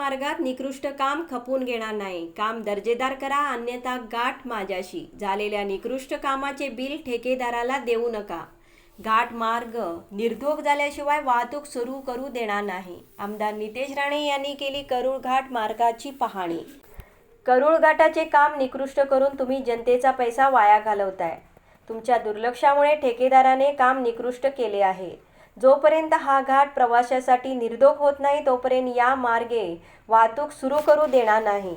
मार्गात निकृष्ट काम खपून घेणार नाही. काम दर्जेदार करा अन्यथा गाठ माझ्याशी. झालेल्या निकृष्ट कामाचे बिल ठेकेदाराला देऊ नका. घाट मार्ग निर्धोक झाल्याशिवाय वाहतूक सुरू करू देणार नाही. आमदार नितेश राणे यांनी केली करूळ घाट मार्गाची पाहणी. करूळ घाटाचे काम निकृष्ट करून तुम्ही जनतेचा पैसा वाया घालवताय. तुमच्या दुर्लक्षामुळे ठेकेदाराने काम निकृष्ट केले आहे. जोपर्यंत हा घाट प्रवाशासाठी निर्धोक होत नाही तोपर्यंत या मार्गे वाहतूक सुरू करू देणार नाही.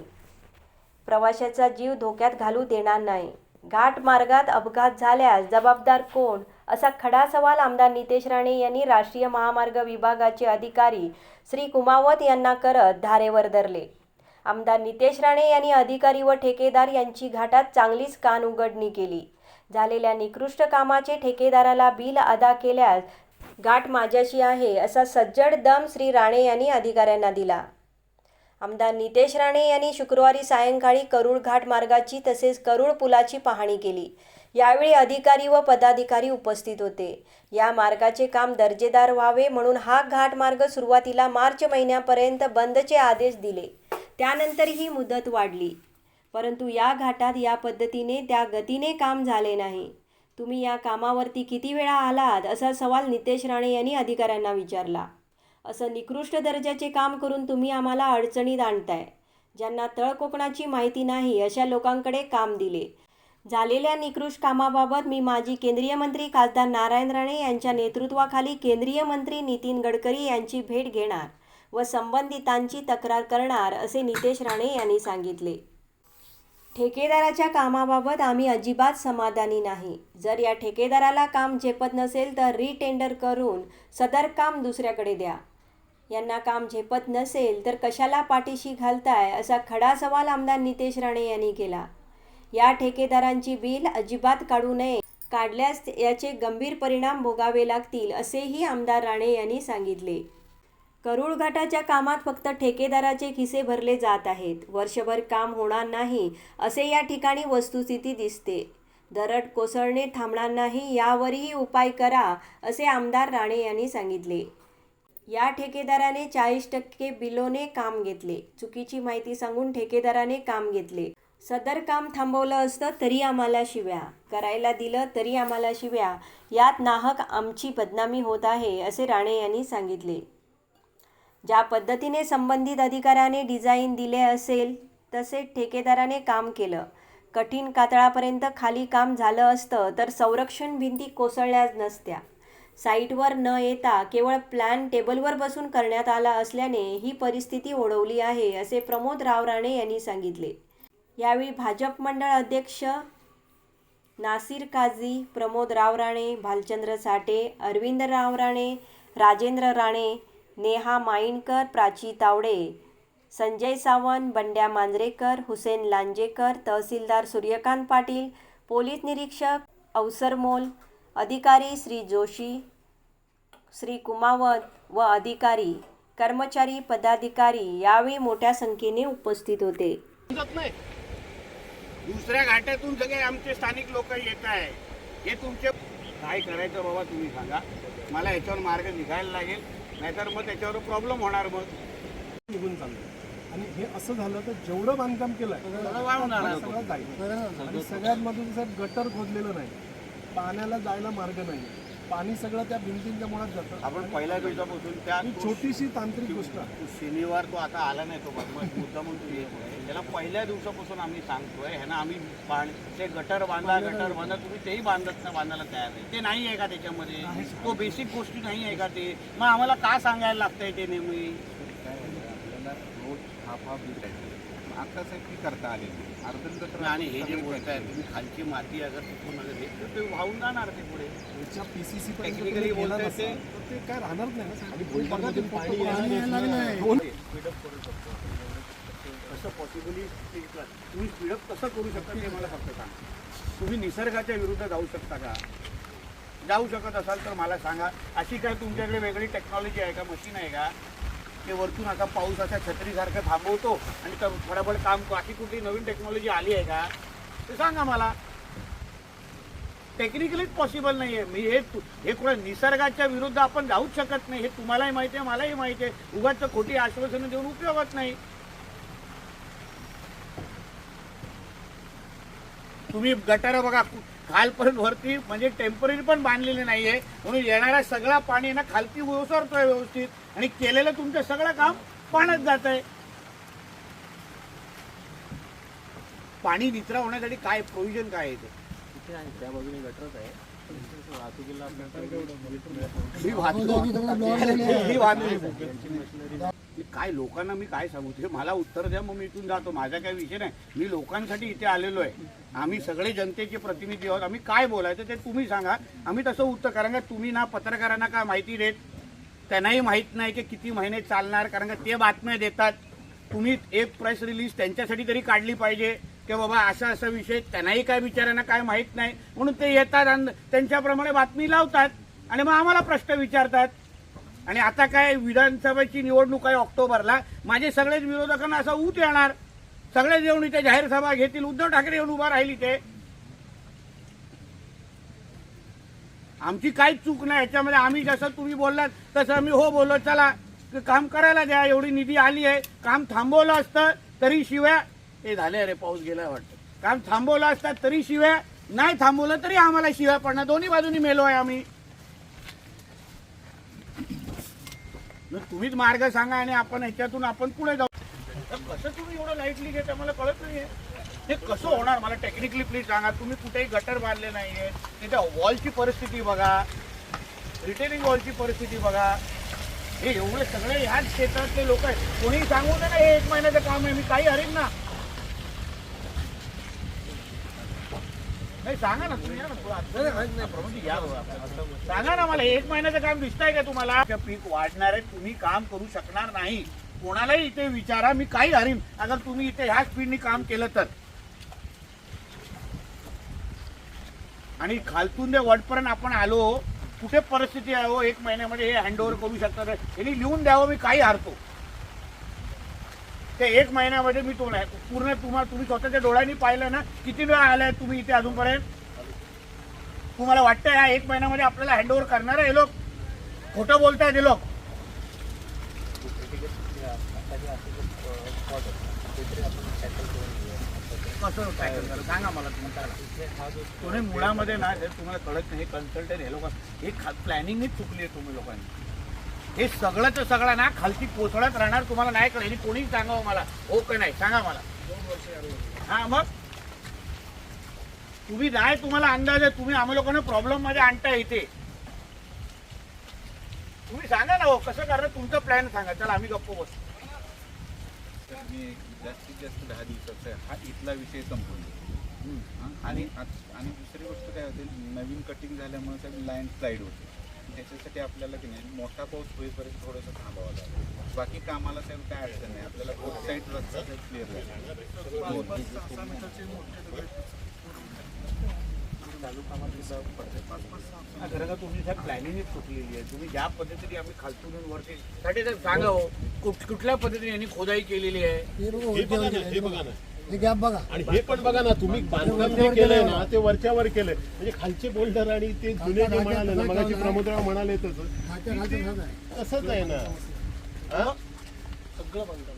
प्रवाशाचा जीव धोक्यात घालू देणार नाही. घाट मार्गात अपघात झाल्यास जबाबदार कोण? असा खडा सवाल आमदार नितेश राणे यांनी राष्ट्रीय महामार्ग विभागाचे अधिकारी श्री कुमावत यांना करत धारेवर धरले. आमदार नितेश राणे यांनी अधिकारी व ठेकेदार यांची घाटात चांगलीच कान उघडणी केली. झालेल्या निकृष्ट कामाचे ठेकेदाराला बिल अदा केल्यास घाट माझ्याशी आहे असा सज्जड दम श्री राणे यांनी अधिकाऱ्यांना दिला. आमदार नितेश राणे यांनी शुक्रवारी सायंकाळी करूळ घाट मार्गाची तसेच करूळ पुलाची पाहणी केली. यावेळी अधिकारी व पदाधिकारी उपस्थित होते. या मार्गाचे काम दर्जेदार व्हावे म्हणून हा घाट मार्ग सुरुवातीला मार्च महिन्यापर्यंत बंदचे आदेश दिले. त्यानंतर ही मुदत वाढली. परंतु या घाटात या पद्धतीने त्या गतीने काम झाले नाही. तुम्ही या कामावरती किती वेळा आलात? असा सवाल नितेश राणे यांनी अधिकाऱ्यांना विचारला. असं निकृष्ट दर्जाचे काम करून तुम्ही आम्हाला अडचणीत आणताय. ज्यांना तळ कोकणाची माहिती नाही अशा लोकांकडे काम दिले. झालेल्या निकृष्ट कामाबाबत मी माजी केंद्रीय मंत्री खासदार नारायण राणे यांच्या नेतृत्वाखाली केंद्रीय मंत्री नितीन गडकरी यांची भेट घेणार व संबंधितांची तक्रार करणार असे नितेश राणे यांनी सांगितले. ठेकेदाराच्या कामाबाबत आम्ही अजिबात समाधानी नाही. जर या ठेकेदाराला काम झेपत नसेल तर रिटेंडर करून सदर काम दुसऱ्याकडे द्या. यांना काम झेपत नसेल तर कशाला पाठीशी घालताय असा खडा सवाल आमदार नितेश राणे यांनी केला. या ठेकेदारांची बिल अजिबात काढू नये. काढल्यास याचे गंभीर परिणाम भोगावे लागतील असेही आमदार राणे यांनी सांगितले. करूळ घाटाच्या कामात फक्त ठेकेदाराचे खिसे भरले जात आहेत. वर्षभर काम होणार नाही असे या ठिकाणी वस्तुस्थिती दिसते. दरड कोसळणे थांबणार नाही यावरही उपाय करा असे आमदार राणे यांनी सांगितले. या ठेकेदाराने चाळीस टक्के बिलोने काम घेतले. चुकीची माहिती सांगून ठेकेदाराने काम घेतले. सदर काम थांबवलं असतं तरी आम्हाला शिव्या. करायला दिलं तरी आम्हाला शिव्या. यात नाहक आमची बदनामी होत आहे असे राणे यांनी सांगितले. ज्या पद्धतीने संबंधित अधिकाऱ्याने डिझाईन दिले असेल तसे ठेकेदाराने काम केलं. कठीण कातळापर्यंत खाली काम झालं असतं तर संरक्षण भिंती कोसळल्याच नसत्या. साईटवर न येता केवळ प्लॅन टेबलवर बसून करण्यात आला असल्याने ही परिस्थिती ओढवली आहे असे प्रमोद राव राणे यांनी सांगितले. यावेळी भाजप मंडळ अध्यक्ष नासिर काझी प्रमोद राव राणे भालचंद्र साठे अरविंद राव राणे राजेंद्र राणे नेहा माईणकर प्राची तावडे संजय सावंत बंड्या मांजरेकर हुसेन लांजेकर तहसीलदार सूर्यकांत पाटील पोलीस निरीक्षक अवसरमोल अधिकारी श्री जोशी श्री कुमावत व अधिकारी कर्मचारी पदाधिकारी यावेळी मोठ्या संख्येने उपस्थित होते. दुसऱ्या घाटातून सगळे आमचे स्थानिक लोक येत आहे. हे तुमचे काय करायचं बाबा तुम्ही सांगा. मला याच्यावर मार्ग निघायला लागेल. नाहीतर मग त्याच्यावर प्रॉब्लेम होणार मग. निघून चाललंय. आणि हे असं झालं तर जेवढं बांधकाम केलंय सगळं जाईल. आणि सगळ्यात महत्वाचं साहेब गटर खोदलेलं नाही. पाण्याला जायला मार्ग नाही. पाणी सगळं त्या भिंतींच्या मुळात जातं. आपण पहिल्या दिवसापासून त्या ही छोटीशी तांत्रिक गोष्ट आहे. तू शनिवार तो आता आला नाही तो मुद्दा म्हणून तू येत आहे. त्याला पहिल्या दिवसापासून आम्ही सांगतोय ह्यानं आम्ही पाणी ते गटर बांधा गटर बांधा तुम्ही तेही बांधत बांधायला तयार नाही ते नाही आहे का त्याच्यामध्ये? तो बेसिक गोष्टी नाही आहे का ते? मग आम्हाला का सांगायला लागतंय ते नेहमी? आता साहेब करता आले अर्धन आणि हे जे बोलताय तुम्ही खालची माती अगर तिथून तर ते वाहून जाणार ते पुढे. याच्या पीसीसी Technically बोलताय ते. ते काय राहणार नाही कसं पॉसिबली तुम्ही स्पीडअप कसं करू शकता ते मला फक्त सांगा. तुम्ही निसर्गाच्या विरुद्ध जाऊ शकता का? जाऊ शकत असाल तर मला सांगा. अशी काय तुमच्याकडे वेगळी टेक्नॉलॉजी आहे का? मशीन आहे का? ते वरतून आता पाऊस असा छत्रीसारखं थांबवतो आणि तर फटाफट काम बाकी कुठली नवीन टेक्नॉलॉजी आली आहे का? ते सांगा मला. टेक्निकलीच पॉसिबल नाही आहे मी हे हे कुठे निसर्गाच्या विरुद्ध आपण जाऊच शकत नाही. हे तुम्हालाही माहिती आहे मलाही माहिती आहे. उगाच खोटी आश्वासनं देऊन उपयोगच नाही. तुम्ही गटारं बघा खालपर्यंत वरती म्हणजे टेंपररी पण बांधलेले नाहीये. म्हणून येणारा सगळा पाणी ना खालती ओसरतोय व्यवस्थित. आणि केलेलं तुमचं सगळं काम पाण्यात जात आहे पाणी निचरा होण्यासाठी काय प्रोव्हिजन काय आहे ते? मी वाचतो. मी वाचतो. मी काय लोकांना मी काय सांगू? ते मला उत्तर द्या मग मी इथून जातो. माझा काय विषय नाही. मी लोकांसाठी इथे आलेलो आहे. आम्ही सगळे जनतेचे प्रतिनिधी आहोत. आम्ही काय बोलायचं ते तुम्ही सांगा. आम्ही तसं उत्तर कारण का तुम्ही ना पत्रकारांना काय माहिती देत? त्यांनाही माहीत नाही की किती महिने चालणार कारण का ते बातम्या देतात. तुम्ही एक प्रेस रिलीज त्यांच्यासाठी तरी काढली पाहिजे. की बाबा असा असा विषय त्यांनाही काय विचारांना काय माहीत नाही. म्हणून ते येतात आणि त्यांच्याप्रमाणे बातमी लावतात. आणि मग आम्हाला प्रश्न विचारतात. आणि आता काय विधानसभेची निवडणूक आहे ऑक्टोबरला माझे सगळेच विरोधकांना असा ऊत येणार. सगळेच येऊन इथे जाहीर सभा घेतील. उद्धव ठाकरे येऊन उभा राहील इथे. आमची काहीच चूक नाही. याच्यामध्ये आम्ही जसं तुम्ही बोललात तसं आम्ही हो बोललो. चला काम करायला द्या. एवढी निधी आली आहे. काम थांबवलं असतं तरी शिव्या. हे झाले अरे पाऊस गेला वाटतं. काम थांबवलं असतं तरी शिव्या. नाही थांबवलं तरी आम्हाला शिव्या पडणार. दोन्ही बाजूनी मेलो आहे आम्ही. मग तुम्हीच मार्ग सांगा आणि आपण ह्याच्यातून आपण पुढे जाऊ. तर कसं तुम्ही एवढं लाईटली घेता मला कळत नाहीये. हे कसं होणार? मला टेक्निकली प्लीज सांगा. तुम्ही कुठेही गटर बांधले नाहीये. त्याच्या वॉलची परिस्थिती बघा. रिटेलिंग वॉलची परिस्थिती बघा. हे एवढे सगळे ह्याच क्षेत्रातले लोक आहेत. कोणी सांगू नये ना हे एक महिन्याचं काम आहे. मी काही हरीन ना. नाही सांगा ना तुम्ही या ना थोडं आत- प्रभूजी, या बाबा. सांगा ना मला एक महिन्याचं काम दिसतंय का तुम्हाला? ते पीक वाढणार आहे तुम्ही काम करू शकणार नाही. कोणालाही इथे विचारा मी काही हरीन अगर तुम्ही इथे ह्या स्पीडनी काम केलं तर. आणि खालतून ते वडपर्यंत आपण आलो कुठे परिस्थिती आहे हो एक महिन्यामध्ये हे हँडओव्हर करू शकतात. यांनी लिहून द्यावं मी काही हारतो. ते एक महिन्यामध्ये मी तो नाही पूर्ण तुम्हाला तुम्ही स्वतःच्या डोळ्यांनी पाहिलं ना किती वेळा आलाय तुम्ही इथे अजूनपर्यंत? तुम्हाला वाटतं ह्या एक महिन्यामध्ये आपल्याला हँडओव्हर करणार आहे हे लोक? खोटं बोलतायत हे लोक. कसं tackle करा? सांगा मला तुम्ही कोणी मुळामध्ये ना जर तुम्हाला कळत नाही कन्सल्टंट हे लोक हे प्लॅनिंगच चुकली आहे तुम्ही लोकांनी. हे सगळंच सगळं ना खालती कोसळत राहणार तुम्हाला नाही कळेल कोणीही सांगावं मला. हो का नाही? सांगा मला. हा मग? तुम्ही नाही तुम्हाला अंदाज आहे. तुम्ही आम्हा लोकांना प्रॉब्लेममध्ये आणता इथे. तुम्ही सांगा ना हो कसं करणार? तुमचं प्लॅन सांगा. चला आम्ही गप्प तर मी जास्तीत जास्त दहा दिवसाचा आहे. हा इथला विषय. हा, आणि आणि दुसरी गोष्ट काय होते? नवीन कटिंग झाल्यामुळे लाईन स्लाईड होते. त्याच्यासाठी आपल्याला की नाही मोठा पाऊस होईपर्यंत थोडंसं थांबावं लागेल. बाकी कामाला साहेब काय अडचण नाही. आपल्याला बोथ साईड रस्ता क्लिअर झाला हा, प्लॅनिंगच चुकलेली आहे तुम्ही ज्या पद्धतीने आम्ही खालतून वरती साठी सांगा हो कुठ- कुठल्या पद्धतीने यांनी खोदाई केलेली आहे? हे बघा ना. हे गॅप बघा. आणि हे पण बघा ना तुम्ही बांधकाम जे केलंय ना ते वरच्यावर केलंय. म्हणजे खालचे बोल्डर आणि ते जुने जे म्हणाले ना मगाशी प्रमोदराव म्हणाले तसं. तसंच आहे ना. हा? सगळं बांधकाम.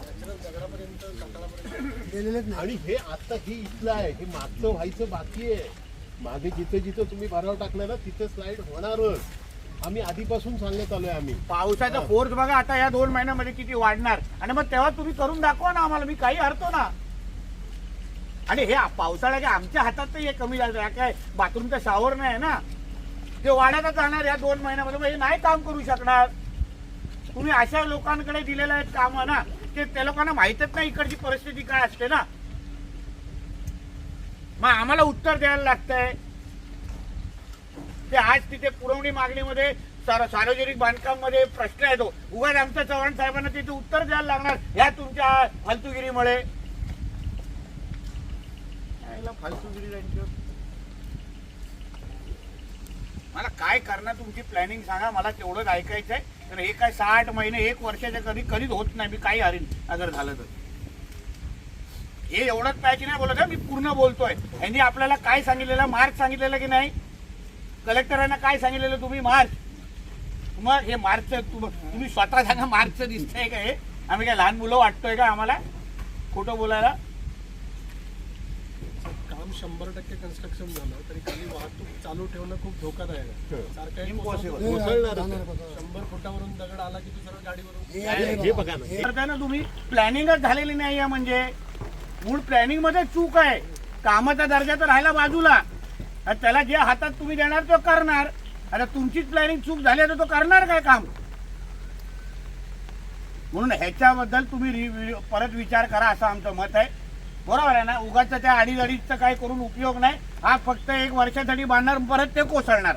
नॅचरल दगडापर्यंत कातळापर्यंत गेलेलेच नाही. आणि हे आता हे इथलं आहे. हे मागचं व्हायचं बाकी आहे. मागे जिथे जिथे तुम्ही भराव टाकला ना तिथे स्लाइड होणारच. आम्ही आधीपासून सांगत आलोय आम्ही. पावसाचा फोर्स बघा आता या दोन महिन्यामध्ये किती वाढणार. आणि मग तेव्हा तुम्ही करून दाखवा ना आम्हाला मी काही हरतो ना. आणि हे पावसाळा काय आमच्या हातात तर हे कमी झालं. काय बाथरूमचा शावर नाही आहे ना? ते वाढतच जाणार या दोन महिन्यामध्ये मग हे नाही काम करू शकणार. तुम्ही अशा लोकांकडे दिलेलं आहेत काम ना ते त्या लोकांना माहितच नाही इकडची परिस्थिती काय असते ना. मग आम्हाला उत्तर द्यायला लागतंय. ते आज तिथे पुरवणी मागणीमध्ये सार्वजनिक बांधकाममध्ये प्रश्न येतो. उगाच आमच्या चव्हाण साहेबांना तिथे उत्तर द्यायला लागणार ह्या तुमच्या फालतुगिरीमुळे. फालतुगिरी मला काय करणार तुमची प्लॅनिंग सांगा मला तेवढंच ऐकायचंय. तर हे काय सहा आठ महिने एक वर्षाच्या कधी कधीच होत नाही मी काही हरीन. अगर झालं तर. हे एवढंच पाहिजे नाही बोलत मी पूर्ण बोलतोय. यांनी आपल्याला काय सांगितलेलं मार्ग सांगितलेला की नाही? कलेक्टरांना काय सांगितलेलं तुम्ही मार्च मग हे मार्च तुम्ही स्वतः सांगा मार्च दिसतंय का हे? आम्ही काय लहान मुलं वाटतोय का आम्हाला? खोटं बोलायला? काम शंभर टक्के कन्स्ट्रक्शन झालं तरी खाली वाहतूक चालू ठेवणं खूप धोकादायक आहे. सारखं. हे आहे. कसं? शंभर फुटावरून दगड आला की तू सरळ गाडीवरून. हे हे ना. तुम्ही? प्लॅनिंगच झालेली नाही आहे म्हणजे. मूळ प्लॅनिंगमध्ये चूक आहे. कामाचा दर्जा तर राहिला बाजूला. आणि त्याला जे हातात तुम्ही देणार तो करणार. आता तुमचीच प्लॅनिंग चूक झाली तर तो करणार काय काम? म्हणून ह्याच्याबद्दल तुम्ही रि- परत विचार करा असं आमचं मत आहे. बरोबर आहे ना? उगाच त्या अडीच अडीचचा काय करून उपयोग नाही. हा फक्त एक वर्षासाठी बांधणार परत ते कोसळणार.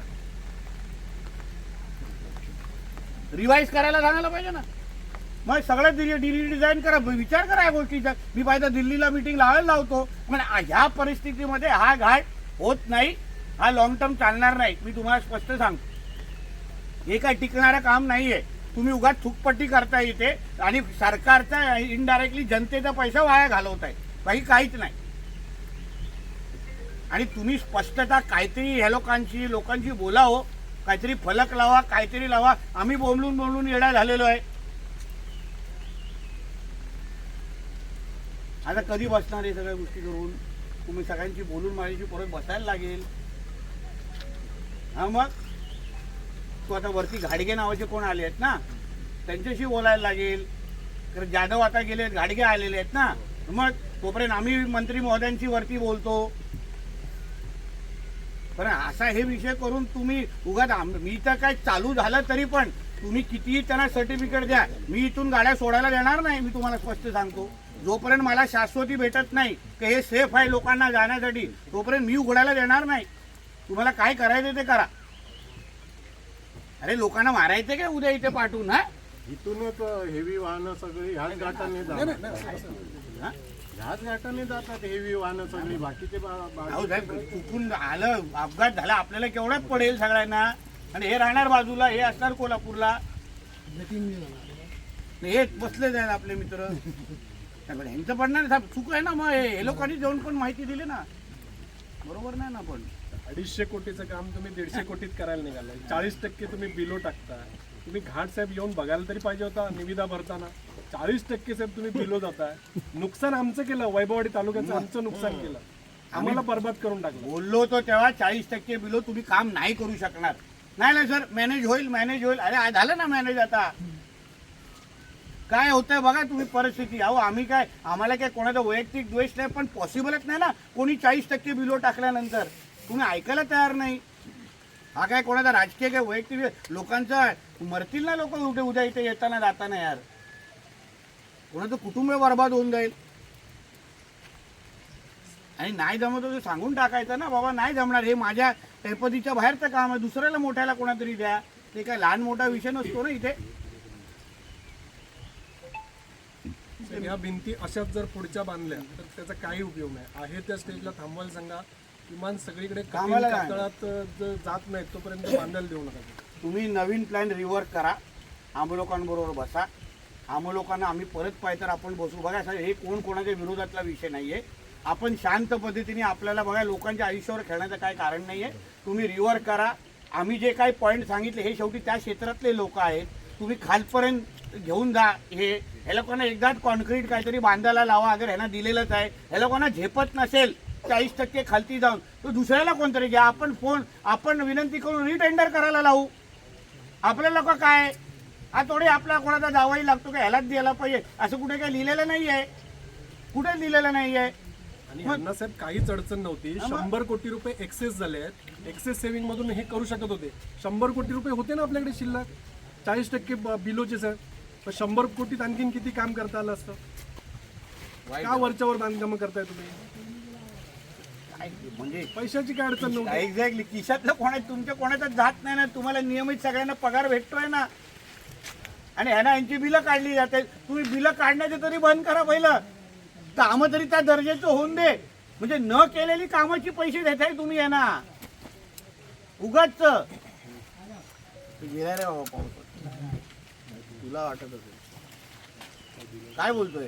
रिवाईज करायला सांगायला पाहिजे ना? मग सगळं दिल्ली डिझाईन करा. विचार करा या गोष्टीचा. मी पाहिजे दिल्लीला मिटिंग लावायला लावतो. म्हणजे ह्या परिस्थितीमध्ये हा घाट होत नाही हा लॉंग टर्म चालणार नाही. मी तुम्हाला स्पष्ट सांगतो. हे काय टिकणारं काम नाही आहे तुम्ही उगाच थुकपट्टी करताय इथे आणि सरकारचा इनडायरेक्टली जनतेचा पैसा वाया घालवताय काही काहीच नाही. आणि तुम्ही स्पष्टता काहीतरी ह्या लोकांशी लोकांशी बोलावं काहीतरी फलक लावा काहीतरी लावा. आम्ही बोलून बोलून येडा झालेलो आहे. आता कधी बसणार हे सगळ्या गोष्टी करून? तुम्ही सगळ्यांची बोलून माझ्याशी परत बसायला लागेल. हा मग? तू आता वरती घाडगे नावाचे कोण आले आहेत ना? त्यांच्याशी बोलायला लागेल. तर जाधव आता गेले घाडगे आलेले आहेत ना? मग तोपर्यंत आम्ही मंत्री महोदयांशी वरती बोलतो. पण असा हे विषय करून तुम्ही उगाच मी तर काय चालू झालं तरी पण तुम्ही कितीही त्यांना सर्टिफिकेट द्या मी इथून गाड्या सोडायला देणार नाही मी तुम्हाला स्पष्ट सांगतो. जोपर्यंत मला शाश्वती भेटत नाही की हे सेफ आहे लोकांना जाण्यासाठी तोपर्यंत मी उघडायला देणार नाही. तुम्हाला काय करायचं ते करा. अरे लोकांना मारायचं काय उद्या इथे पाठवून हा? इथूनच हेवी वाहनं सगळी ह्याच घाटाने जातात? ह्याच घाटाने जातात हेवी वाहनं सगळी बाकीचे अहो साहेब चुकून आलं? अपघात झाला आपल्याला केवढाच पडेल सगळ्यांना? आणि हे राहणार बाजूला हे असणार कोल्हापूरला? हे बसले जाईल आपले मित्र. नाही, पण ह्यांचं नाही, साहेब चूक आहे ना मग हे. हे लोकांनी जाऊन पण माहिती दिली ना. बरोबर नाही ना पण. अडीचशे कोटीचं काम तुम्ही दीडशे कोटीत करायला निघालाय चाळीस टक्के तुम्ही बिलो टाकता. तुम्ही घाट साहेब येऊन बघायला तरी पाहिजे होता निविदा भरताना. चाळीस टक्के साहेब तुम्ही बिलो जाताय. नुकसान आमचं केलं वैभववाडी तालुक्याचं आमचं नुकसान केलं. आम्हाला बर्बाद करून टाकलं. बोललो तो तेव्हा चाळीस टक्के बिलो तुम्ही काम नाही करू शकणार. नाही नाही सर मॅनेज होईल मॅनेज होईल. अरे आ- झालं ना मॅनेज आता. काय होतंय बघा तुम्ही परिस्थिती. अहो आम्ही काय आम्हाला काय कोणाचा वैयक्तिक द्वेष नाही पण पॉसिबलच नाही ना. कोणी चाळीस टक्के बिलो टाकल्यानंतर. तुम्ही ऐकायला तयार नाही. हा काय कोणाचा राजकीय काय वैयक्तिक लोकांचा मरतील ना लोक उद्या उद्या इथे येताना जाताना यार. कोणाचं कुटुंब बर्बाद होऊन जाईल. आणि नाही जमत तर सांगून टाकायचं ना बाबा नाही जमणार. हे माझ्या टेपदीच्या बाहेरचं काम आहे. दुसऱ्याला मोठ्याला कोणातरी द्या. ते काय लहान मोठा विषय नसतो ना इथे. ह्या भिंती अशाच जर पुढच्या बांधल्या तर त्याचा काही उपयोग नाही. आहे त्या स्टेजला थांबवायला सांगा. किमान सगळीकडे कामाला. कातळात जात नाही तोपर्यंत बांधायला देऊ नका. तुम्ही नवीन प्लॅन रिवर्क करा. आम्ही लोकांबरोबर बसा. आम्ही लोकांना आम्ही परत पाहिजे तर आपण बसू. बघा साहेब हे कोण कोणाच्या विरोधातला विषय नाहीये. आपण शांत पद्धतीने आपल्याला बघा लोकांच्या आयुष्यावर खेळण्याचं काय कारण नाहीये. तुम्ही रिवर्क करा. आम्ही जे काही पॉईंट सांगितले हे शेवटी त्या क्षेत्रातले लोक आहेत. तुम्ही खालपर्यंत घेऊन जा. हे हे लोकांना एकदाच कॉन्क्रीट काहीतरी बांधायला लावा. अगर ह्यांना दिलेलंच आहे. हे लोकांना झेपत नसेल चाळीस टक्के खालती जाऊन तो दुसऱ्याला कोणतरी घ्या. आपण फोन आपण विनंती करून रिटेंडर करायला लावू. आपल्या लोक काय? हा थोडे आपला कोणाचा जावाही लागतो का? ह्यालाच द्यायला पाहिजे. असं कुठे काही लिहिलेलं नाही आहे कुठे लिहिलेलं नाही आहे आणि यांना साहेब काहीच अडचण नव्हती. शंभर कोटी रुपये एक्सेस झाले आहेत. एक्सेस सेव्हिंग मधून हे करू शकत होते. शंभर कोटी रुपये होते ना आपल्याकडे शिल्लक? चाळीस टक्के बिलोचे साहेब तर शंभर कोटीत आणखीन किती काम करता आलं असतं? का वरच्यावर बांधकाम करताय तुम्ही? म्हणजे पैशाची काय अडचण नव्हती. एक्झॅक्टली खिशातलं कोणा तुमच्या कोणाचा जात नाही ना. तुम्हाला नियमित सगळ्यांना पगार भेटतोय ना. आणि ह्याना यांची बिलं काढली जाते. तुम्ही बिलं काढण्याचे तरी बंद करा पहिलं. कामं तरी त्या दर्जाचं होऊन दे. म्हणजे न केलेली कामाची पैसे देताय तुम्ही यांना. उगाच. गेला रे बाबा पाऊस. तुला वाटत असेल. काय बोलतोय?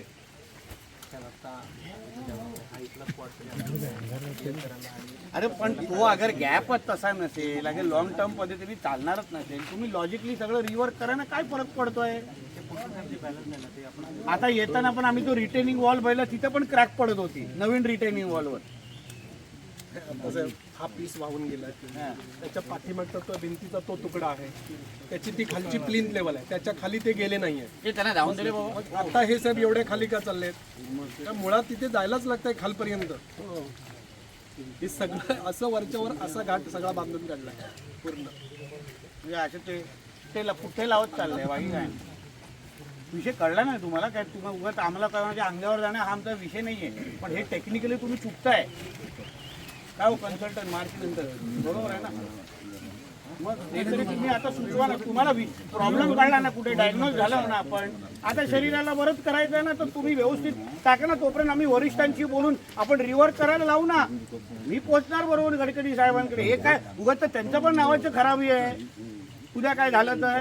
अरे पण तो अगर गॅपच तसा नसेल अगर लॉंग टर्म पद्धतीने चालणारच नसेल तुम्ही लॉजिकली सगळं रिवर्क करा ना काय फरक पडतोय? आता येताना पण आम्ही तो रिटेनिंग वॉल पाहिला तिथं पण क्रॅक पडत होती नवीन रिटेनिंग वॉलवर हा पीस वाहून गेला. त्याच्या पाठीमागचा तो भिंतीचा तो तुकडा आहे. त्याची ती खालची प्लिंथ लेवल आहे. त्याच्याखाली ते गेले बाबा. आता हे साहेब एवढे खाली का चाललेत? त्या मुळात तिथे जायलाच लागतंय खालपर्यंत. हे सगळं असं वरच्यावर असा घाट सगळा बांधून काढला पूर्ण. म्हणजे असं ते पुठ्ठे लावत चाललंय बाकी काय? विषय कळला नाही तुम्हाला? काय तुम्हाला उगाच आम्हाला कळण्याच्या अंगावर जाणं हा आमचा विषय नाहीये. पण हे टेक्निकली तुम्ही चुकताय. काय कन्सल्टंट मार्च बरोबर आहे ना? मग ते तरी तुम्ही आता सुचवा ना तुम्हाला प्रॉब्लेम काढला ना कुठे? डायग्नोज झालं ना आपण. आता शरीराला बरंच करायचं ना तर तुम्ही व्यवस्थित टाका ना. तोपर्यंत आम्ही वरिष्ठांशी बोलून आपण रिवर्क करायला लावू ना. मी पोचणार बरोबर गडकरी साहेबांकडे. हे काय उगाच तर त्यांचं पण नावाचं खराबी आहे. उद्या काय झालं तर?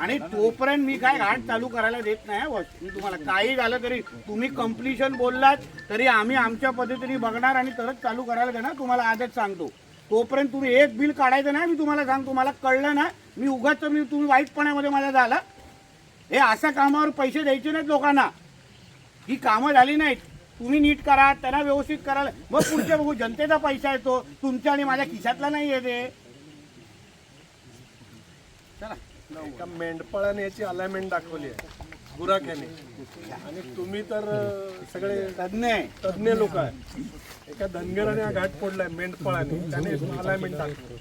आणि तोपर्यंत मी काय घाट चालू करायला देत नाही हो. मी तुम्हाला काही झालं तरी तुम्ही कम्प्लिशन बोललात तरी आम्ही आमच्या पद्धतीने बघणार आणि तरच चालू करायला देणार. तुम्हाला आजच सांगतो. तोपर्यंत तुम्ही एक बिल काढायचं नाही मी तुम्हाला सांगतो. तुम्हाला कळलं ना मी उगाच मी तुम्ही वाईटपणामध्ये माझा झाला. हे अशा कामावर पैसे द्यायचे नाहीत लोकांना. ही कामं झाली नाहीत. तुम्ही नीट करा त्यांना व्यवस्थित कराल मग पुढच्या बघू जनतेचा पैसा येतो तुमच्या आणि माझ्या खिशातला नाही येते चला. एका मेंढपाळाने याची अलाइनमेंट दाखवली आहे. बुराख्याने आणि तुम्ही तर सगळे तज्ञ आहे. तज्ञ लोक आहे एका धनगराने हा घाट फोडलाय मेंढपाळाने. त्याने अलाइनमेंट दाखवली.